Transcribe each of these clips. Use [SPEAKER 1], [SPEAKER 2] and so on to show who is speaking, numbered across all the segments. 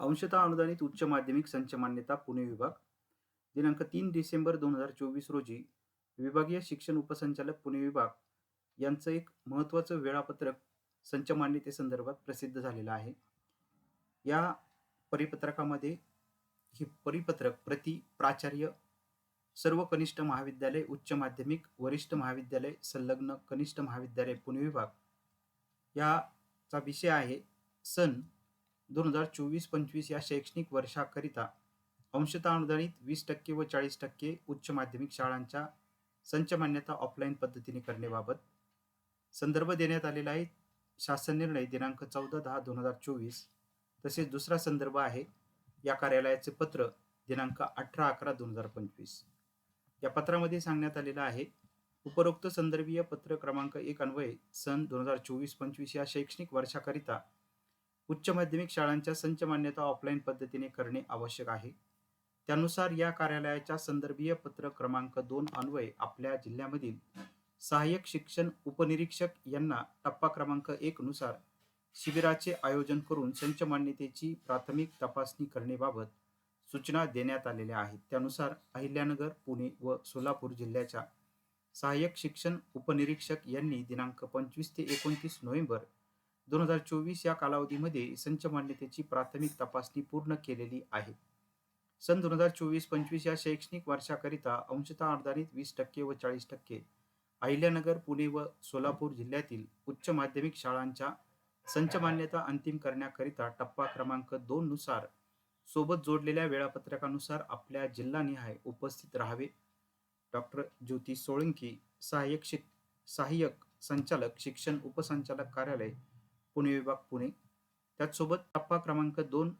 [SPEAKER 1] अंशतः अनुदानित उच्च माध्यमिक संच मान्यता पुणे विभाग. दिनांक तीन डिसेंबर दोन हजार चोवीस रोजी विभागीय शिक्षण उपसंचालक पुणे विभाग यांचं एक महत्त्वाचं वेळापत्रक संच मान्यतेसंदर्भात प्रसिद्ध झालेलं आहे. या परिपत्रकामध्ये हे परिपत्रक प्रति प्राचार्य सर्व कनिष्ठ महाविद्यालय उच्च माध्यमिक वरिष्ठ महाविद्यालय संलग्न कनिष्ठ महाविद्यालय पुणे विभाग याचा विषय आहे सन दोन हजार चोवीस पंचवीस या शैक्षणिक वर्षाकरिता अंशता अनुदानित वीस टक्के व चाळीस टक्के उच्च माध्यमिक शाळांच्या संच मान्यता ऑफलाईन पद्धतीने करण्याबाबत संदर्भ देण्यात आलेला आहे. शासन निर्णय दिनांक चौदा दहा दोन हजार चोवीस तसेच दुसरा संदर्भ आहे. या कार्यालयाचे पत्र दिनांक अठरा अकरा दोन हजार पंचवीस. या पत्रामध्ये सांगण्यात आलेलं आहे उपरोक्त संदर्भीय पत्र क्रमांक एक अन्वये सन दोन हजार चोवीस पंचवीस या शैक्षणिक वर्षाकरिता उच्च माध्यमिक शाळांच्या संच मान्यता ऑफलाईन पद्धतीने करणे आवश्यक आहे. त्यानुसार या कार्यालयाच्या संदर्भीय पत्र क्रमांक दोन अन्वये आपल्या जिल्ह्यामधील सहाय्यक शिक्षण उपनिरीक्षक यांना टप्पा क्रमांक एक नुसार शिबिराचे आयोजन करून संच मान्यतेची प्राथमिक तपासणी करण्याबाबत सूचना देण्यात आलेल्या आहेत. त्यानुसार अहिल्यानगर पुणे व सोलापूर जिल्ह्याच्या सहाय्यक शिक्षण उपनिरीक्षक यांनी दिनांक पंचवीस ते एकोणतीस नोव्हेंबर दोन हजार चोवीस या कालावधीमध्ये संच मान्यतेची प्राथमिक तपासणी पूर्ण केलेली आहे. सन दोन हजार चोवीस पंचवीस या शैक्षणिक वर्षाकरिता अंशतः अनुदानित वीस टक्के व चाळीस टक्के अहिल्यानगर पुणे व सोलापूर जिल्ह्यातील उच्च माध्यमिक शाळांच्या संच मान्यता अंतिम करण्याकरिता टप्पा क्रमांक दोन नुसार सोबत जोडलेल्या वेळापत्रकानुसार आपल्या जिल्हानिहाय उपस्थित राहावे. डॉक्टर ज्योती सोळंकी सहाय्यक शिक सहाय्यक संचालक शिक्षण उपसंचालक कार्यालय पुणे विभाग पुणे. त्याचसोबत टप्पा क्रमांक दोन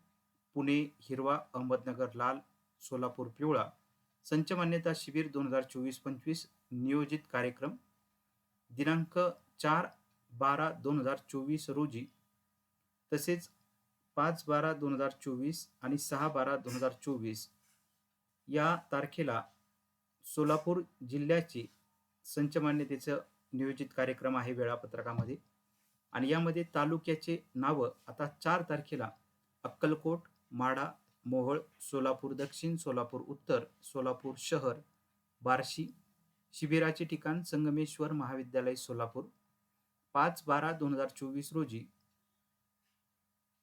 [SPEAKER 1] पुणे हिरवा अहमदनगर लाल सोलापूर पिवळा. संच मान्यता शिबिर दोन हजार चोवीस पंचवीस नियोजित कार्यक्रम. दिनांक चार बारा दोन हजार चोवीस रोजी. तसेच पाच बारा दोन हजार चोवीस आणि सहा बारा दोन हजार चोवीस. या तारखेला सोलापूर जिल्ह्याची संचमान्यतेचं नियोजित कार्यक्रम आहे वेळापत्रकामध्ये. आणि यामध्ये तालुक्याचे नावं आता चार तारखेला अक्कलकोट माडा मोहोळ सोलापूर दक्षिण सोलापूर उत्तर सोलापूर शहर बार्शी शिबिराचे ठिकाण संगमेश्वर महाविद्यालय सोलापूर पाच बारा दोन हजार चोवीस रोजी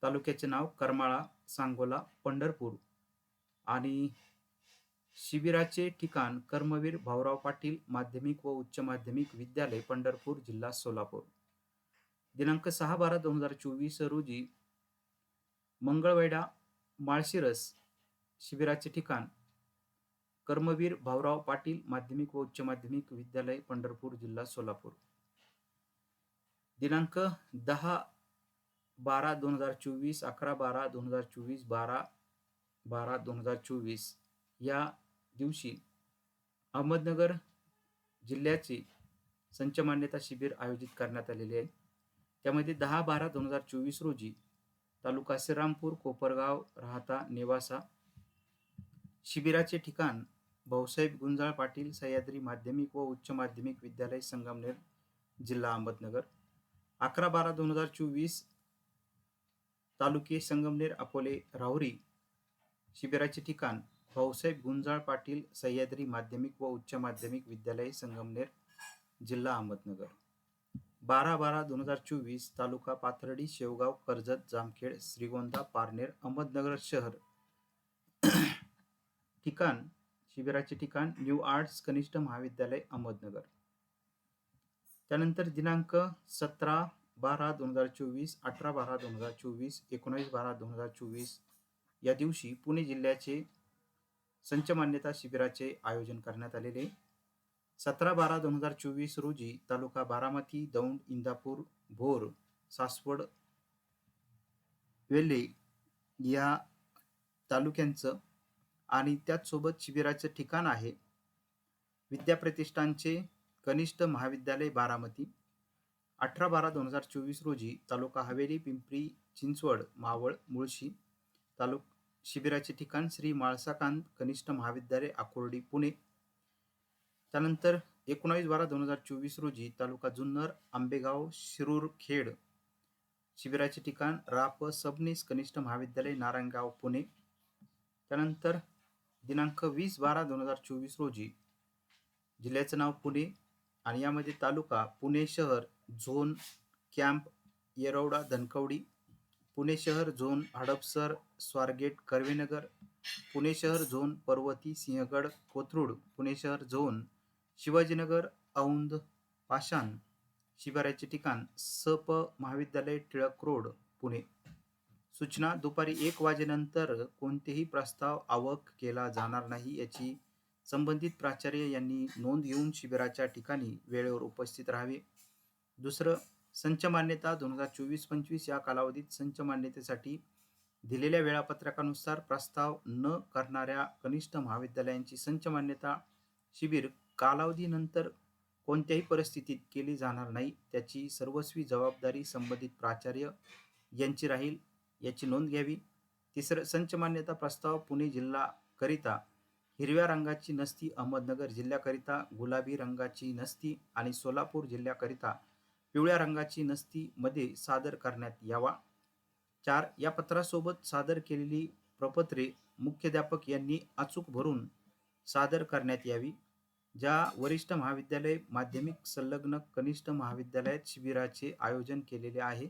[SPEAKER 1] तालुक्याचे नाव करमाळा सांगोला पंढरपूर आणि शिबिराचे ठिकाण कर्मवीर भाऊराव पाटील माध्यमिक व उच्च माध्यमिक विद्यालय पंढरपूर जिल्हा सोलापूर. दिनांक सहा बारा दोन हजार चोवीस रोजी मंगळवेढा माळशिरस शिबिराचे ठिकाण कर्मवीर भाऊराव पाटील माध्यमिक व उच्च माध्यमिक विद्यालय पंढरपूर जिल्हा सोलापूर. दिनांक दहा बारा दोन हजार चोवीस अकरा बारा दोन हजार चोवीस बारा बारा दोन हजार चोवीस या दिवशी अहमदनगर जिल्ह्याचे संच मान्यता शिबिर आयोजित करण्यात आलेले आहे. त्यामध्ये दहा बारा दोन हजार चोवीस रोजी तालुका श्रीरामपूर कोपरगाव राहता नेवासा शिबिराचे ठिकाण भाऊसाहेब गुंजाळ पाटील सह्याद्री माध्यमिक व उच्च माध्यमिक विद्यालय संगमनेर जिल्हा अहमदनगर. अकरा बारा दोन हजार चोवीस तालुके संगमनेर अकोले राहुरी शिबिराचे ठिकाण भाऊसाहेब गुंजाळ पाटील सह्याद्री माध्यमिक व उच्च माध्यमिक विद्यालय संगमनेर जिल्हा अहमदनगर. बारा बारा दोन हजार चोवीस तालुका पाथर्डी शेवगाव कर्जत जामखेड श्रीगोंदा पारनेर अहमदनगर शहर. ठिकाण शिबिराचे ठिकाण न्यू आर्ट्स कनिष्ठ महाविद्यालय अहमदनगर. त्यानंतर दिनांक सतरा बारा दोन हजार चोवीस अठरा बारा दोन हजार चोवीस एकोणीस बारा दोन हजार चोवीस या दिवशी पुणे जिल्ह्याचे संच मान्यता शिबिराचे आयोजन करण्यात आलेले. सतरा बारा दोन हजार चोवीस रोजी तालुका बारामती दौंड इंदापूर भोर सासवड वेल्हे या तालुक्यांचं आणि त्याचसोबत शिबिराचं ठिकाण आहे. विद्याप्रतिष्ठानचे कनिष्ठ महाविद्यालय बारामती. अठरा बारा दोन हजार चोवीस रोजी तालुका हवेली पिंपरी चिंचवड मावळ मुळशी तालुक शिबिराचे ठिकाण श्री माळसाकांत कनिष्ठ महाविद्यालय आकुर्डी पुणे. त्यानंतर एकोणावीस बारा दोन हजार चोवीस रोजी तालुका जुन्नर आंबेगाव शिरूर खेड शिबिराचे ठिकाण राप सबनीस कनिष्ठ महाविद्यालय नारायणगाव पुणे. त्यानंतर दिनांक वीस बारा दोन हजार चोवीस रोजी जिल्ह्याचं नाव पुणे आणि यामध्ये तालुका पुणे शहर झोन कॅम्प येरवडा धनकवडी पुणे शहर झोन हडपसर स्वारगेट कर्वेनगर पुणे शहर झोन पर्वती सिंहगड कोथरूड पुणे शहर झोन शिवाजीनगर औंध पाषाण शिबिराचे ठिकाण सप महाविद्यालय टिळक रोड पुणे. सूचना दुपारी एक वाजेनंतर कोणतेही प्रस्ताव आवक केला जाणार नाही याची संबंधित प्राचार्य यांनी नोंद घेऊन शिबिराच्या ठिकाणी वेळेवर उपस्थित राहावे. दुसरं संच मान्यता दोन हजार चोवीस पंचवीस या कालावधीत संच मान्यतेसाठी दिलेल्या वेळापत्रकानुसार प्रस्ताव न करणाऱ्या कनिष्ठ महाविद्यालयांची संच मान्यता शिबिर कालावधीनंतर कोणत्याही परिस्थितीत केली जाणार नाही त्याची सर्वस्वी जबाबदारी संबंधित प्राचार्य यांची राहील याची नोंद घ्यावी. तिसरं संच मान्यता प्रस्ताव पुणे जिल्ह्याकरिता हिरव्या रंगाची नसती अहमदनगर जिल्ह्याकरिता गुलाबी रंगाची नसती आणि सोलापूर जिल्ह्याकरिता पिवळ्या रंगाची नसती मध्ये सादर करण्यात यावा. चार या पत्रासोबत सादर केलेली प्रपत्रे मुख्याध्यापक यांनी अचूक भरून सादर करण्यात यावी. ज्या वरिष्ठ महाविद्यालय माध्यमिक संलग्न कनिष्ठ महाविद्यालयात शिबिराचे आयोजन केलेले आहे.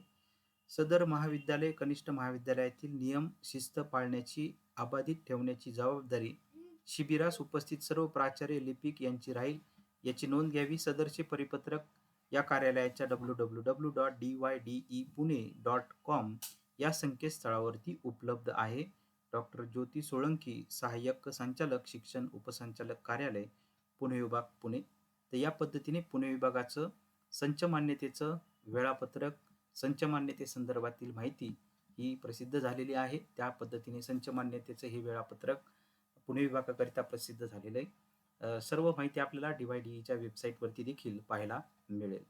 [SPEAKER 1] सदर महाविद्यालय कनिष्ठ महाविद्यालयातील नियम शिस्त पाळण्याची अबाधित ठेवण्याची जबाबदारी शिबिरास उपस्थित सर्व प्राचार्य लिपिक यांची राहील याची नोंद घ्यावी. सदरचे परिपत्रक या कार्यालयाच्या W W W dot D Y D E Pune dot com या संकेतस्थळावरती उपलब्ध आहे. डॉक्टर ज्योती सोळंकी सहाय्यक संचालक शिक्षण उपसंचालक कार्यालय पुणे विभाग पुणे. तर या पद्धतीने पुणे विभागाचं संच मान्यतेचं वेळापत्रक संच मान्यतेसंदर्भातील माहिती ही प्रसिद्ध झालेली आहे. त्या पद्धतीने संच मान्यतेचं हे वेळापत्रक पुणे विभागाकरिता प्रसिद्ध झालेलं आहे. सर्व माहिती आपल्याला डी वाय डीच्या वेबसाईटवरती देखील पाहायला मिळेल.